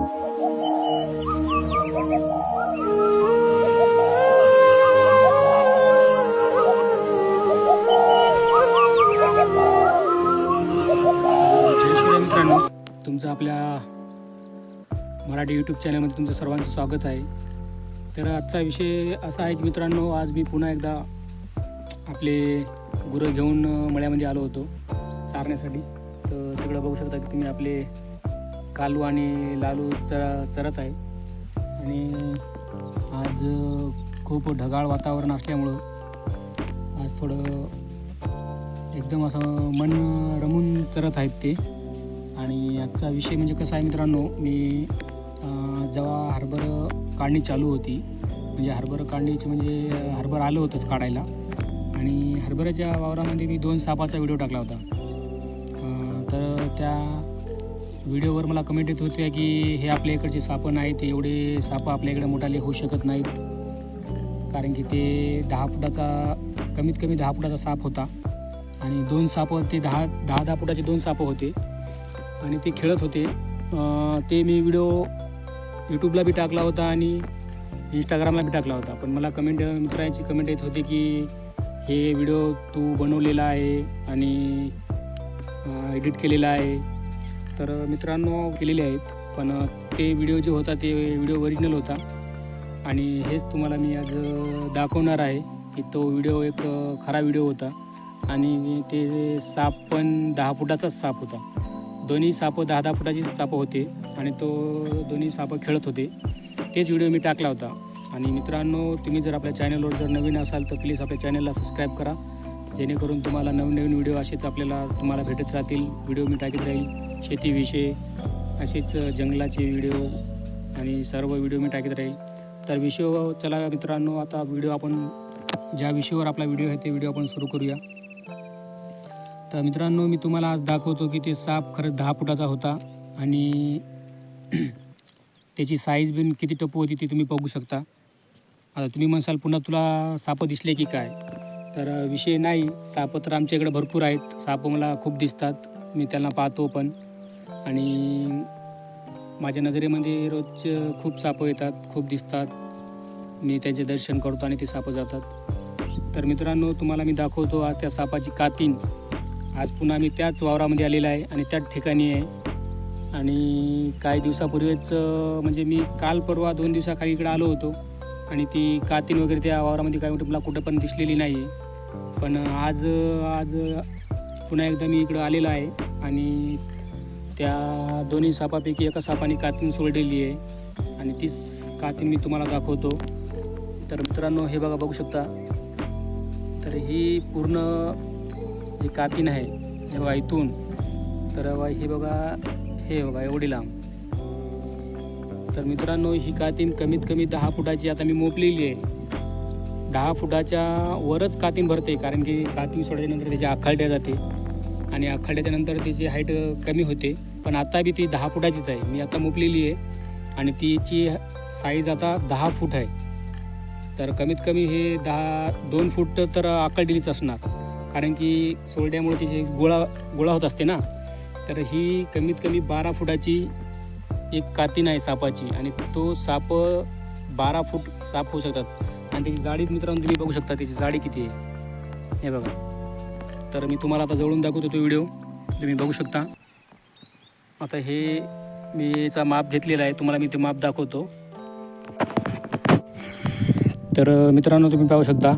मित्रांनो. तुमचं आपल्या मराठी यूट्यूब चॅनलमध्ये तुमचं सर्वांचं स्वागत आहे. तर आजचा विषय असा आहे की मित्रांनो आज मी पुन्हा एकदा आपले गुरं घेऊन मळ्यामध्ये आलो होतो चारण्यासाठी. तर तिकडं बघू शकता की तुम्ही आपले कालू आणि लालू चरा चरत आहे. आणि आज खूप ढगाळ वातावरण असल्यामुळं आज थोडं एकदम असं मन रमून चरत आहेत ते. आणि आजचा विषय म्हणजे कसा आहे मित्रांनो मी जेव्हा हरभर काढणी चालू होती म्हणजे हरभर काढणीचे म्हणजे हरभर आलं होतंच काढायला. आणि हरभऱ्याच्या वावरामध्ये मी दोन सापाचा व्हिडिओ टाकला होता. तर त्या व्हिडिओवर मला कमेंट येत होत्या की हे आपल्या इकडचे सापं नाहीत एवढे सापं आपल्या इकडे मोठाले होऊ शकत नाहीत. कारण की ते दहा फुटाचा कमीत कमी दहा फुटाचा साप होता. आणि दोन सापं ते दहा दहा दहा फुटाचे दोन सापं होते. आणि ते खेळत होते. ते मी व्हिडिओ यूट्यूबला बी टाकला होता आणि इंस्टाग्रामला बी टाकला होता. पण मला कमेंट मित्रांची कमेंट येत होती की हे व्हिडिओ तू बनवलेला आहे आणि एडिट केलेला आहे. तर मित्रांनो केलेले आहेत. पण ते व्हिडिओ जे होता ते व्हिडिओ ओरिजिनल होता. आणि हेच तुम्हाला मी आज दाखवणार आहे की तो व्हिडिओ एक खरा व्हिडिओ होता. आणि ते साप पण दहा फुटाचाच साप होता. दोन्ही सापं दहा दहा फुटाची सापं होते आणि तो दोन्ही सापं खेळत होते. तेच व्हिडिओ मी टाकला होता. आणि मित्रांनो तुम्ही जर आपल्या चॅनलवर जर नवीन असाल तर प्लीज आपल्या चॅनलला सबस्क्राईब करा. जेणेकरून तुम्हाला नवीन नवीन व्हिडिओ असेच आपल्याला तुम्हाला भेटत राहतील. व्हिडिओ मी टाकत राहील. शेतीविषयी असेच जंगलाचे व्हिडिओ आणि सर्व व्हिडिओ मी टाकीत राहील. तर विषय हो, चला मित्रांनो आता व्हिडिओ आपण ज्या विषयावर आपला व्हिडिओ आहे ते व्हिडिओ आपण सुरू करूया. तर मित्रांनो मी तुम्हाला आज दाखवतो की ते साप खरंच दहा फुटाचा होता आणि त्याची साईज बिन किती टप्पू होती ती तुम्ही बघू शकता. आता तुम्ही म्हणसाल पुन्हा तुला सापं दिसले की काय? तर विषय नाही साप तर आमच्या इकडे भरपूर आहेत. साप मला खूप दिसतात. मी त्यांना पाहतो पण. आणि माझ्या नजरेमध्ये रोज खूप सापं येतात खूप दिसतात. मी त्यांचे दर्शन करतो आणि ते सापं जातात. तर मित्रांनो तुम्हाला मी दाखवतो आज त्या सापाची कातीन. आज पुन्हा मी त्याच वावरामध्ये आलेला आहे आणि त्याच ठिकाणी आहे. आणि काही दिवसापूर्वीच म्हणजे मी काल परवा दोन दिवसाखाली इकडे आलो होतो. आणि ती कातीन वगैरे त्या वावरामध्ये काय मला कुठं पण दिसलेली नाही आहे पण आज आज पुन्हा एकदा मी इकडं आलेलो आहे. आणि त्या दोन्ही सापापैकी एका सापाने कातीन सोडलेली आहे. आणि तीच कातीन मी तुम्हाला दाखवतो. तर मित्रांनो हे बघा बघू शकता. तर ही पूर्ण जी कातीन आहे हे बघा इथून. तर हे बघा हे बघा एवढी लांब. तर मित्रांनो ही कातीन कमीत कमी दहा फुटाची आता मी मोपलेली आहे. दहा फुटाच्या वरच कातीन भरते कारण की कातीन सोडल्यानंतर त्याची आखाड्या जाते. आणि आखाड्याच्यानंतर त्याची हाईट कमी होते. पण आता बी ती दहा फुटाचीच आहे. मी आता मोपलेली आहे आणि तिची साईज आता दहा फूट आहे. तर कमीत कमी हे दहा दोन फूट तर आकलडीलीच असणार. कारण की सोरड्यामुळे तिची गोळा गोळा होत असते ना. तर ही कमीत कमी बारा फुटाची एक कातीन आहे सापाची. आणि तो साप बारा फूट साप होऊ शकतात. आणि त्याची जाडी मित्रांनो तुम्ही बघू शकता त्याची जाडी किती आहे. हे बघा. तर मी तुम्हाला आता जवळून दाखवतो तो व्हिडिओ. तुम्ही बघू शकता. आता हे मी चा माप घेतलेला आहे. तुम्हाला मी ते माप दाखवतो. तर मित्रांनो तुम्ही पाहू शकता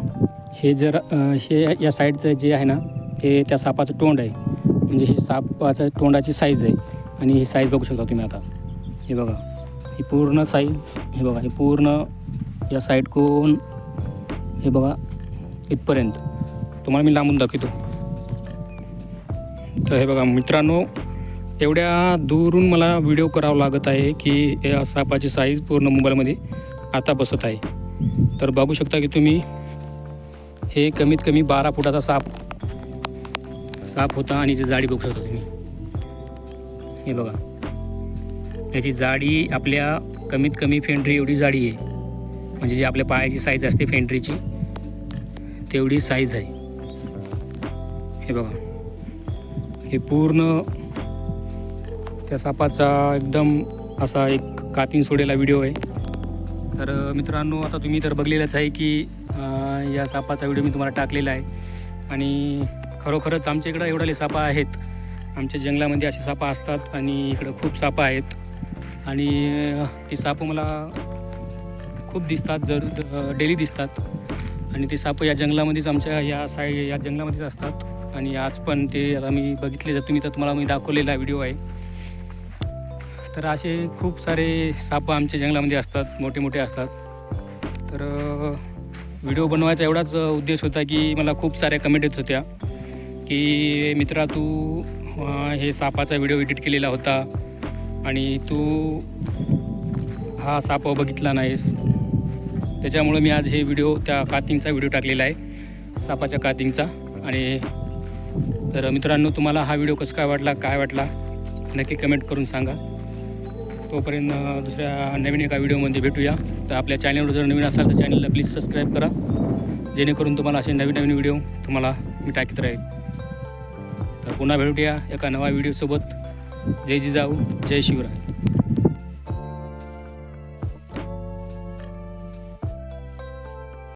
हे जर हे या साईडचं जे आहे ना हे त्या सापाचं तोंड आहे. म्हणजे हे सापाचं तोंडाची साईज आहे. आणि ही साईज बघू शकता तुम्ही आता. हे बघा. ही पूर्ण साईज हे बघा हे पूर्ण या साईडकडून हे बघा इथपर्यंत. तुम्हाला मी लांबून दाखवतो. तर हे बघा मित्रांनो एवढ्या दूरून मला व्हिडिओ करावा लागत आहे की या सापाची साईज पूर्ण मोबाईलमध्ये आता बसत आहे. तर बघू शकता की तुम्ही हे कमीत कमी बारा फुटाचा साप साप होता आणि याची जाडी बघू शकता तुम्ही. हे बघा. याची जाडी आपल्या कमीत कमी फेंड्री एवढी जाडी आहे. म्हणजे जी आपल्या पायाची साईज असते फेंड्रीची तेवढी साईज आहे. हे बघा. हे पूर्ण त्या सापाचा एकदम असा एक कातीन सोडेला व्हिडिओ आहे. तर मित्रांनो आता तुम्ही तर बघलेलंच आहे की या सापाचा व्हिडिओ मी तुम्हाला टाकलेला आहे. आणि खरोखरच आमच्या इकडं एवढाले सापा आहेत. आमच्या जंगलामध्ये असे सापा असतात आणि इकडं खूप सापा आहेत. आणि ते सापं मला खूप दिसतात जर डेली दिसतात. आणि ते सापं या जंगलामध्येच आमच्या या साई या जंगलामध्येच असतात. आणि आज पण ते आम्ही मी बघितले जर तुम्ही तर तुम्हाला मी दाखवलेला व्हिडिओ आहे. तर असे खूप सारे साप आमच्या जंगलामध्ये असतात मोठे मोठे असतात. तर व्हिडिओ बनवायचा एवढाच उद्देश होता की मला खूप साऱ्या कमेंट येत होत्या की मित्रा तू हे सापाचा व्हिडिओ एडिट केलेला होता आणि तू हा साप बघितला नाहीस. त्याच्यामुळं मी आज हे व्हिडिओ त्या कातिंगचा व्हिडिओ टाकलेला आहे सापाच्या कातिंगचा आणि तर मित्रांनो तुम्हाला हा व्हिडिओ कसं काय वाटला काय वाटला नक्की कमेंट करून सांगा. तोपर्यंत दुसऱ्या नवीन एका व्हिडिओमध्ये भेटूया. तर आपल्या चॅनलवर जर नवीन असाल तर चॅनलला प्लीज सबस्क्राईब करा. जेणेकरून तुम्हाला असे नवीन नवीन व्हिडिओ तुम्हाला मी टाकीत राहील. तर पुन्हा भेटूया एका नवा व्हिडिओसोबत. जय जिजाऊ जय शिवराय.